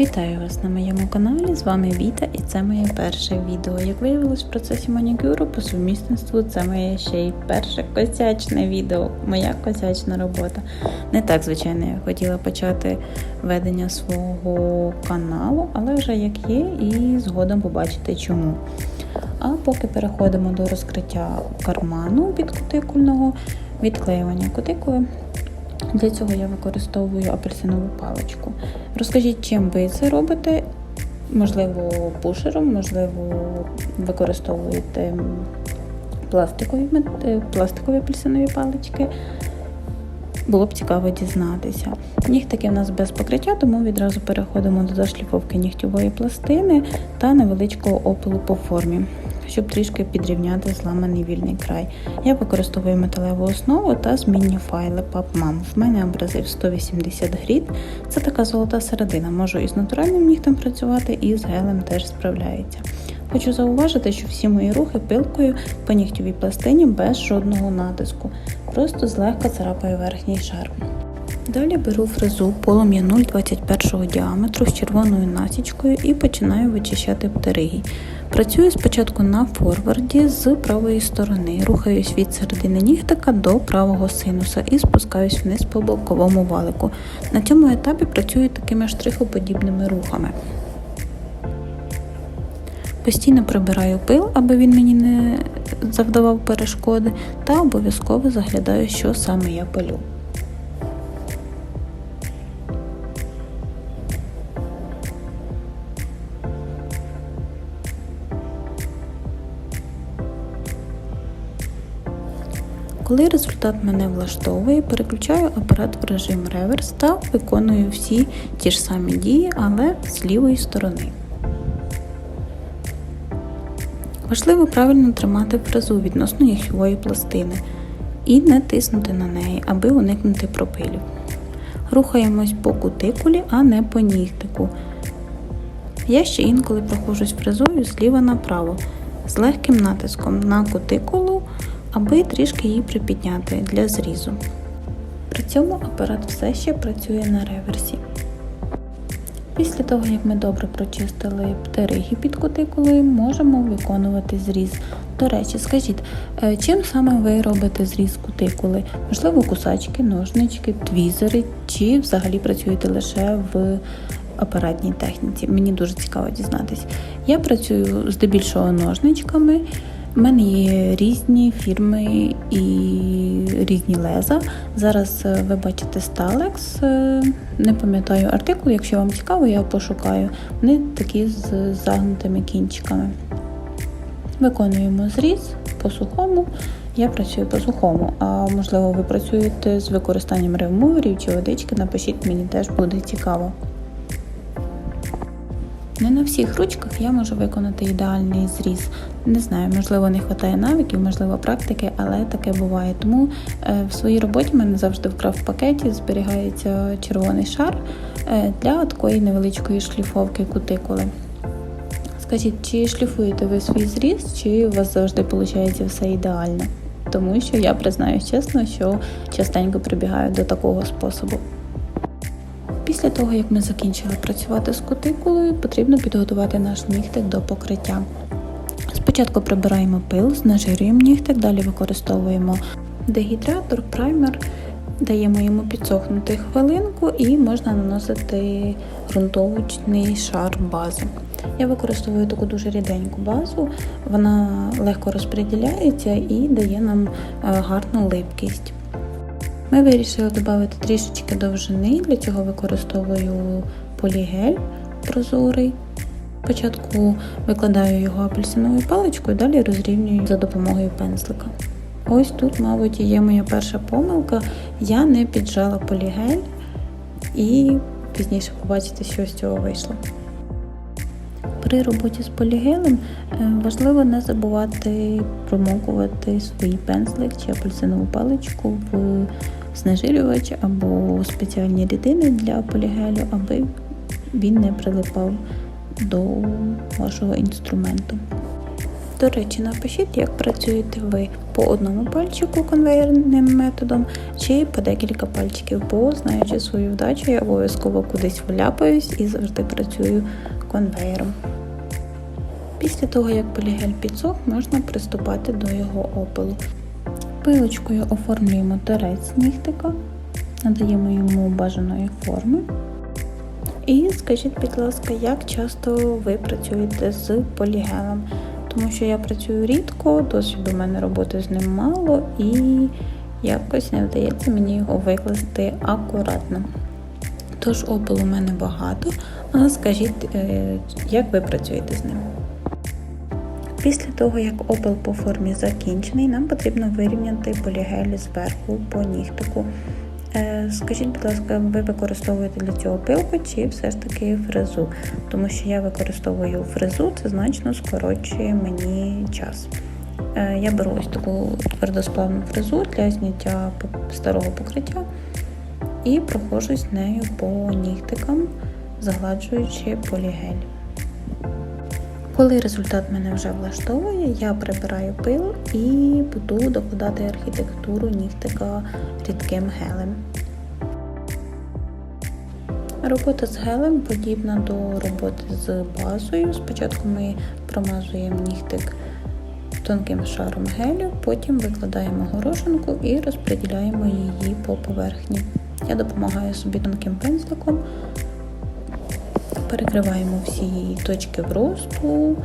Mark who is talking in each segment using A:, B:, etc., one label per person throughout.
A: Вітаю вас на моєму каналі. З вами Віта і це моє перше відео. Як виявилось в процесі манікюру по сумісництву, це моє ще й перше косячне відео, моя косячна робота. Не так, звичайно, я хотіла почати ведення свого каналу, але вже як є, і згодом побачите чому. А поки переходимо до розкриття карману підкутикульного, відклеювання кутикули. Для цього я використовую апельсинову паличку. Розкажіть, чим ви це робите? Можливо, пушером, можливо, використовуєте пластикові, е, пластикові апельсинові палички. Було б цікаво дізнатися. Нігтики в нас без покриття, тому відразу переходимо до зашліфовки нігтєвої пластини та невеличкого опилу по формі, щоб трішки підрівняти зламаний вільний край. Я використовую металеву основу та змінні файли PubMam. В мене абразив 180 грід. Це така золота середина. Можу і з натуральним нігтем працювати, і з гелем теж справляється. Хочу зауважити, що всі мої рухи пилкою по нігтєвій пластині без жодного натиску, просто злегка царапаю верхній шар. Далі беру фрезу полум'я 0,21 діаметру з червоною насічкою і починаю вичищати птеригій. Працюю спочатку на форварді з правої сторони, рухаюсь від середини нігтика до правого синуса і спускаюсь вниз по боковому валику. На цьому етапі працюю такими штрихоподібними рухами. Постійно прибираю пил, аби він мені не завдавав перешкоди, та обов'язково заглядаю, що саме я пилю. Коли результат мене влаштовує, переключаю апарат в режим реверс та виконую всі ті ж самі дії, але з лівої сторони. Важливо правильно тримати фрезу відносно нігтєвої пластини і не тиснути на неї, аби уникнути пропилів. Рухаємось по кутикулі, а не по нігтику. Я ще інколи проходжусь фрезою зліва направо, з легким натиском на кутикулу, аби трішки її припідняти для зрізу. При цьому апарат все ще працює на реверсі. Після того, як ми добре прочистили птериги під кутикулою, можемо виконувати зріз. До речі, скажіть, е, чим саме ви робите зріз кутикули? Можливо, кусачки, ножнички, твізери, чи взагалі працюєте лише в апаратній техніці? Мені дуже цікаво дізнатись. Я працюю здебільшого ножничками. У мене є різні фірми і різні леза. Зараз е, ви бачите Stalex, е, не пам'ятаю артикул, якщо вам цікаво, я пошукаю. Вони такі з загнутими кінчиками. Виконуємо зріз по сухому. Я працюю по сухому, а можливо, ви працюєте з використанням ревмуверів чи водички, напишіть, мені теж буде цікаво. Не на всіх ручках я можу виконати ідеальний зріз. Не знаю, можливо, не вистачає навиків, можливо, практики, але таке буває. Тому е, в своїй роботі в мене завжди вкрав в пакеті зберігається червоний шар е, для такої невеличкої шліфовки кутикули. Скажіть, чи шліфуєте ви свій зріз, чи у вас завжди виходить все ідеально? Тому що я признаюсь чесно, що частенько прибігаю до такого способу. Після того, як ми закінчили працювати з кутикулою, потрібно підготувати наш нігтик до покриття. Спочатку прибираємо пил, знежирюємо нігтик, далі використовуємо дегідратор, праймер, даємо йому підсохнути хвилинку і можна наносити ґрунтовочний шар бази. Я використовую таку дуже ріденьку базу, вона легко розподіляється і дає нам е, гарну липкість. Ми вирішили додати трішечки довжини, для цього використовую полігель прозорий. Спочатку викладаю його апельсиновою паличкою, далі розрівнюю за допомогою пензлика. Ось тут, мабуть, є моя перша помилка. Я не піджала полігель і пізніше побачите, що з цього вийшло. При роботі з полігелем е, важливо не забувати промокувати свій пензлик чи апельсинову паличку в знежирювач або спеціальні рідини для полігелю, аби він не прилипав до вашого інструменту. До речі, напишіть, як працюєте ви по одному пальчику конвейерним методом чи по декілька пальчиків, бо знаючи свою вдачу, я обов'язково кудись вляпаюсь і завжди працюю конвейером. Після того, як полігель підсох, можна приступати до його опилу. Пилочкою оформлюємо торець нігтика, надаємо йому бажаної форми. І скажіть, будь ласка, як часто ви працюєте з полігелем? Тому що я працюю рідко, досвіду в мене роботи з ним мало і якось не вдається мені його викласти акуратно. Тож опилу у мене багато, а скажіть, е, як ви працюєте з ним? Після того, як опил по формі закінчений, нам потрібно вирівняти полігель зверху по нігтику. Е, Скажіть, будь ласка, ви використовуєте для цього пилку чи все ж таки фрезу? Тому що я використовую фрезу, це значно скорочує мені час. Е, Я беру ось таку твердосплавну фрезу для зняття старого покриття і проходжусь нею по нігтикам, загладжуючи полігель. Коли результат мене вже влаштовує, я прибираю пил і буду докладати архітектуру нігтика рідким гелем. Робота з гелем подібна до роботи з базою. Спочатку ми промазуємо нігтик тонким шаром гелю, потім викладаємо горошинку і розподіляємо її по поверхні. Я допомагаю собі тонким пензликом, перекриваємо всі точки вросту,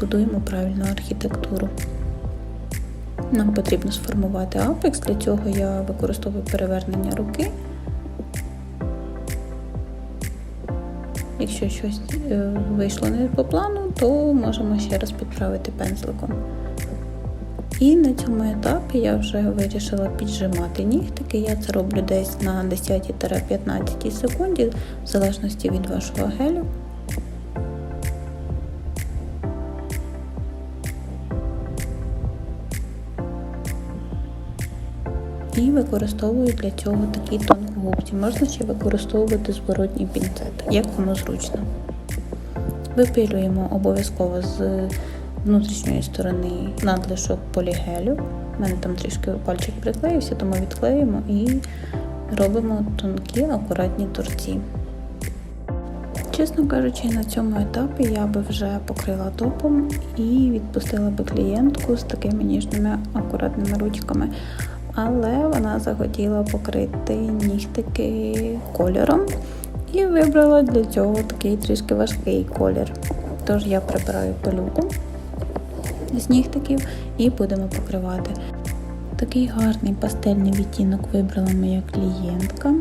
A: будуємо правильну архітектуру. Нам потрібно сформувати апекс, для цього я використовую перевернення руки. Якщо щось е, вийшло не по плану, то можемо ще раз підправити пензликом. І на цьому етапі я вже вирішила піджимати нігтики. Я це роблю десь на 10-15 секунді, в залежності від вашого гелю. І використовую для цього такі тонкогубці. Можна ще використовувати зворотній пінцет, як кому зручно. Випилюємо обов'язково з внутрішньої сторони надлишок полігелю. У мене там трішки пальчик приклеївся, тому відклеїмо і робимо тонкі, акуратні торці. Чесно кажучи, на цьому етапі я би вже покрила топом і відпустила би клієнтку з такими ніжними акуратними ручками. Але вона захотіла покрити нігтики кольором і вибрала для цього такий трішки важкий колір. Тож я прибираю пилюку з нігтиків і будемо покривати. Такий гарний пастельний відтінок вибрала моя клієнтка.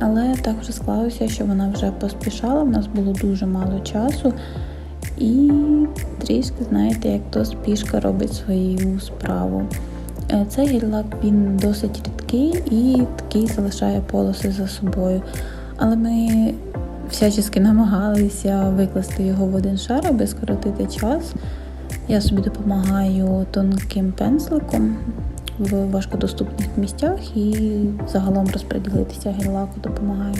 A: Але так вже склалося, що вона вже поспішала, в нас було дуже мало часу. І трішки, знаєте, як то спішка робить свою справу. Е, Цей гель-лак він досить рідкий і такий залишає полоси за собою. Але ми всячески намагалися викласти його в один шар, аби скоротити час. Я собі допомагаю тонким пензликом в важкодоступних місцях і загалом розподілитися гель-лаку допомагаю.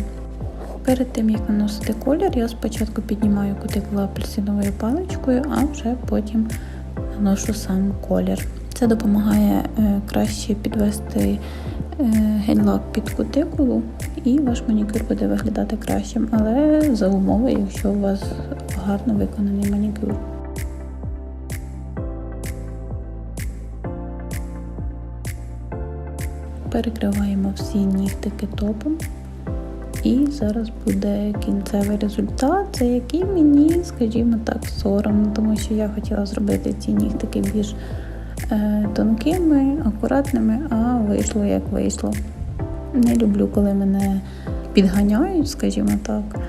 A: Перед тим, як наносити колір, я спочатку піднімаю кутикулу апельсиновою паличкою, а вже потім наношу сам колір. Це допомагає е, краще підвести е, гель-лак під кутикулу, і ваш манікюр буде виглядати кращим, але за умови, якщо у вас гарно виконаний манікюр. Перекриваємо всі нігтики топом. І зараз буде кінцевий результат, за який мені, скажімо так, соромно, тому що я хотіла зробити ці нігтики більш е, тонкими, акуратними, а вийшло як вийшло. Не люблю, коли мене підганяють, скажімо так.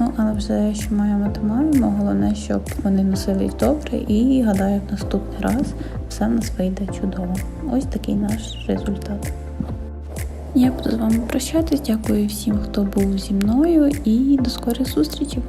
A: Ну, але вже що маємо, то маємо. Головне, щоб вони носились добре і гадаю, наступний раз все в нас вийде чудово. Ось такий наш результат. Я буду з вами прощатись. Дякую всім, хто був зі мною, і до скорих зустрічей!